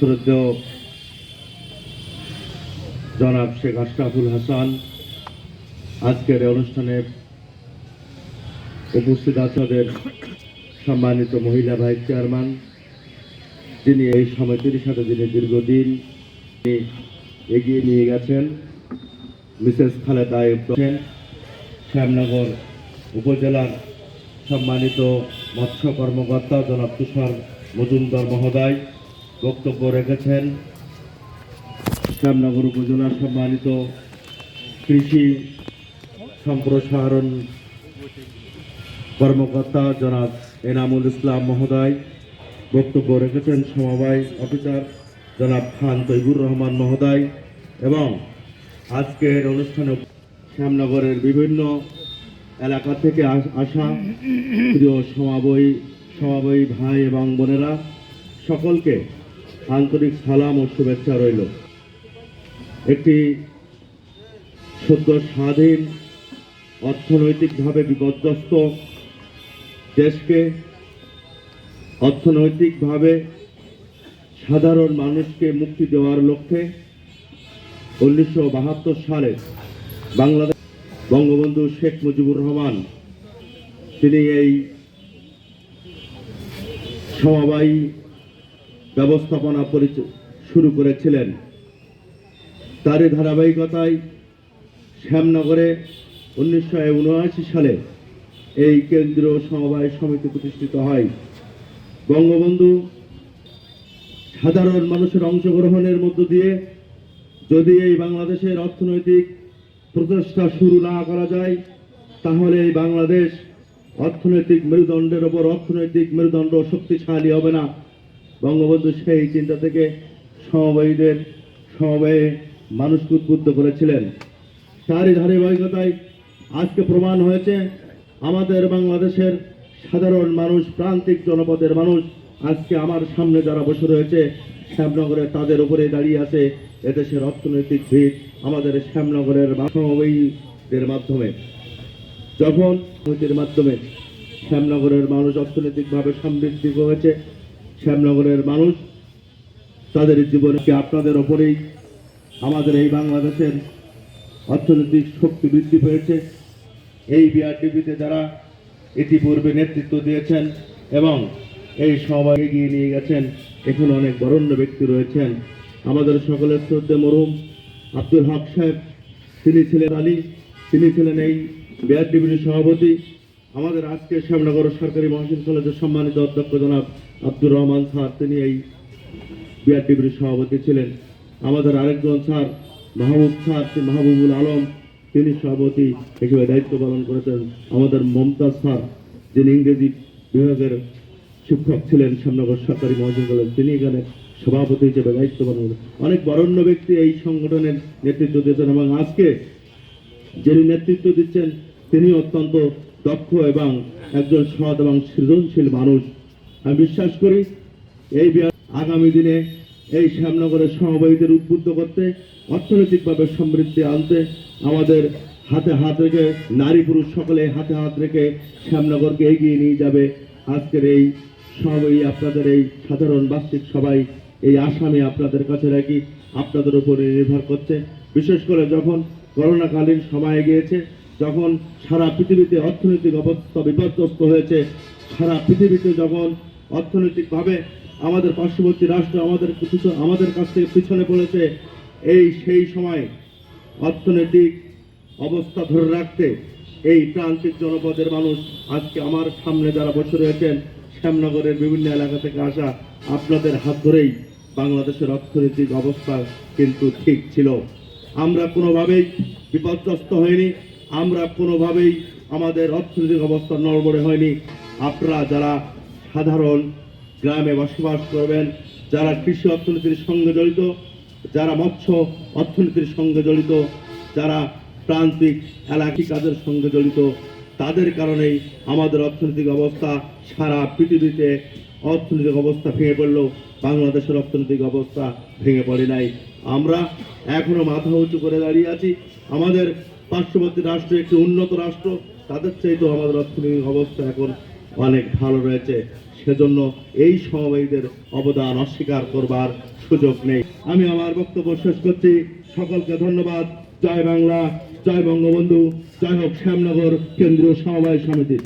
শ্রদ্ধেয় জনাব শেখ আশরাফুল হাসান, আজকের অনুষ্ঠানে উপস্থিত আছেন সম্মানিত মহিলা ভাইস চেয়ারম্যান, যিনি এই সমিতির সাথে যিনি দীর্ঘদিন এগিয়ে নিয়ে গেছেন। মিসেস খালেদা আইয়ুব শ্যামনগর উপজেলার সম্মানিত মৎস্য কর্মকর্তা জনাব তুষার মজুমদার মহোদয় বক্তব্য রেখেছেন শ্যামনগর উপজেলার সম্মানিত কৃষি সম্প্রসারণ কর্মকর্তা জনাব এনামুল ইসলাম মহোদয়, বক্তব্য রেখেছেন সমবায় অফিসার জনাব খান তৈবুর রহমান মহোদয় এবং আজকের অনুষ্ঠানে শ্যামনগরের বিভিন্ন এলাকা থেকে আসা প্রিয় সমাবয়ী সমাবয়ী ভাই এবং বোনেরা সকলকে আন্তরিক সালাম ও শুভেচ্ছা রইল। একটি সদ্য স্বাধীন, অর্থনৈতিকভাবে বিপর্যস্ত দেশকে অর্থনৈতিকভাবে সাধারণ মানুষকে মুক্তি দেওয়ার লক্ষ্যে উনিশশো বাহাত্তর সালে বাংলাদেশ বঙ্গবন্ধু শেখ মুজিবুর রহমান, তিনি এই সমবায়ী ব্যবস্থাপনা শুরু করেছিলেন। তারই ধারাবাহিকতায় শ্যামনগরে উনিশশো উনআশি সালে এই কেন্দ্রীয় সমবায় সমিতি প্রতিষ্ঠিত হয়। বঙ্গবন্ধু সাধারণ মানুষের অংশগ্রহণের মধ্য দিয়ে যদি এই বাংলাদেশের অর্থনৈতিক প্রচেষ্টা শুরু না করা যায়, তাহলে এই বাংলাদেশ অর্থনৈতিক মেরুদণ্ডের ওপর অর্থনৈতিক মেরুদণ্ড শক্তিশালী হবে না। বঙ্গবন্ধু সেই চিন্তা থেকে সমবায়ীদের, সমবায়ে মানুষকে উদ্বুদ্ধ করেছিলেন। তারই ধারাবাহিকতায় আজকে প্রমাণ হয়েছে, আমাদের বাংলাদেশের সাধারণ মানুষ, প্রান্তিক জনপদের মানুষ আজকে আমার সামনে যারা বসে রয়েছে, শ্যামনগরে তাদের উপরে দাঁড়িয়ে আছে এদেশের অর্থনৈতিক ভিত আমাদের শ্যামনগরের সমবায়ীদের মাধ্যমে। যখন মাধ্যমে শ্যামনগরের মানুষ অর্থনৈতিকভাবে সমৃদ্ধি হয়েছে শ্যামনগরের মানুষ, তাদের জীবনকে আপনাদের ওপরেই আমাদের এই বাংলাদেশের অর্থনৈতিক শক্তি বৃদ্ধি পেয়েছে? এই বিআরডিপিতে যারা ইতিপূর্বে নেতৃত্ব দিয়েছেন এবং এই সবাই এগিয়ে নিয়ে গেছেন, এখানে অনেক বরণ্য ব্যক্তি রয়েছেন। আমাদের সকলের শ্রদ্ধে মরহুম আব্দুল হক সাহেব। তিনি ছিলেন আলী, তিনি ছিলেন এই বিআরডিবির সভাপতি। আমাদের আজকে শ্যামনগর সরকারি মহাসিন কলেজের সম্মানিত অধ্যক্ষ জনাব আব্দুর রহমান স্যার, তিনি এই বিআরডিবির সভাপতি ছিলেন। আমাদের আরেকজন স্যার, মাহবুব স্যার মাহবুবুল আলম, তিনি সভাপতি হিসেবে দায়িত্ব পালন করেছেন। আমাদের মমতাজ স্যার, যিনি ইংরেজি বিভাগের শিক্ষক ছিলেন শ্যামনগর সরকারি মহাজন কলেজ তিনি এখানে সভাপতি হিসেবে দায়িত্ব পালন করেন অনেক বরণ্য ব্যক্তি এই সংগঠনের নেতৃত্ব দিয়েছেন এবং আজকে যিনি নেতৃত্ব দিচ্ছেন তিনি অত্যন্ত দক্ষ এবং একজন সৎ এবং সৃজনশীল মানুষ। আমি বিশ্বাস করি, এই আগামী দিনে এই শ্যামনগরের সমবায়ীদের উদ্বুদ্ধ করতে, অর্থনৈতিকভাবে সমৃদ্ধি আনতে, আমাদের হাতে হাত রেখে, নারী পুরুষ সকলে হাতে হাত রেখে শ্যামনগরকে এগিয়ে নিয়ে যাবে আজকের এই সমবায়ী আপনাদের এই সাধারণ বার্ষিক সবাই এই আসামি আপনাদের কাছে রাখি, আপনাদের উপরে নির্ভর করছে বিশেষ করে যখন করোনাকালীন সময় গিয়েছে যখন সারা পৃথিবীতে অর্থনৈতিক অবস্থা বিপর্যস্ত হয়েছে, সারা পৃথিবীতে যখন অর্থনৈতিকভাবে আমাদের পার্শ্ববর্তী রাষ্ট্র আমাদের আমাদের কাছ থেকে পিছনে পড়েছে, এই সেই সময় অর্থনৈতিক অবস্থা ধরে রাখতে এই প্রান্তিক জনপদের মানুষ আজকে আমার সামনে যারা বসে রয়েছেন, শ্যামনগরের বিভিন্ন এলাকা থেকে আসা, আপনাদের হাত ধরেই বাংলাদেশের অর্থনৈতিক অবস্থা কিন্তু ঠিক ছিল। আমরা কোনোভাবেই বিপর্যস্ত হয়নি আমরা কোনোভাবেই আমাদের অর্থনৈতিক অবস্থা নড়বড়ে হয়নি। আপনারা যারা সাধারণ গ্রামে বসবাস করবেন, যারা কৃষি অর্থনীতির সঙ্গে জড়িত, যারা মৎস্য অর্থনীতির সঙ্গে জড়িত, যারা প্রান্তিক এলাকি কাজের সঙ্গে জড়িত, তাদের কারণেই আমাদের অর্থনৈতিক অবস্থা সারা পৃথিবীতে অর্থনৈতিক অবস্থা ভেঙে পড়ল, বাংলাদেশের অর্থনৈতিক অবস্থা ভেঙে পড়ে নাই। আমরা এখনও মাথা উঁচু করে দাঁড়িয়ে আছি। আমাদের পার্শ্ববর্তী রাষ্ট্র একটি উন্নত রাষ্ট্র, তাদের চাইতেও আমাদের অর্থনৈতিক অবস্থা এখন অনেক ভালো রয়েছে। সেজন্য এই সমবায়ীদের অবদান অস্বীকার করবার সুযোগ নেই। আমি আমার বক্তব্য শেষ করছি। সকলকে ধন্যবাদ। জয় বাংলা, জয় বঙ্গবন্ধু, জয় হোক শ্যামনগর কেন্দ্রীয় সমবায় সমিতি।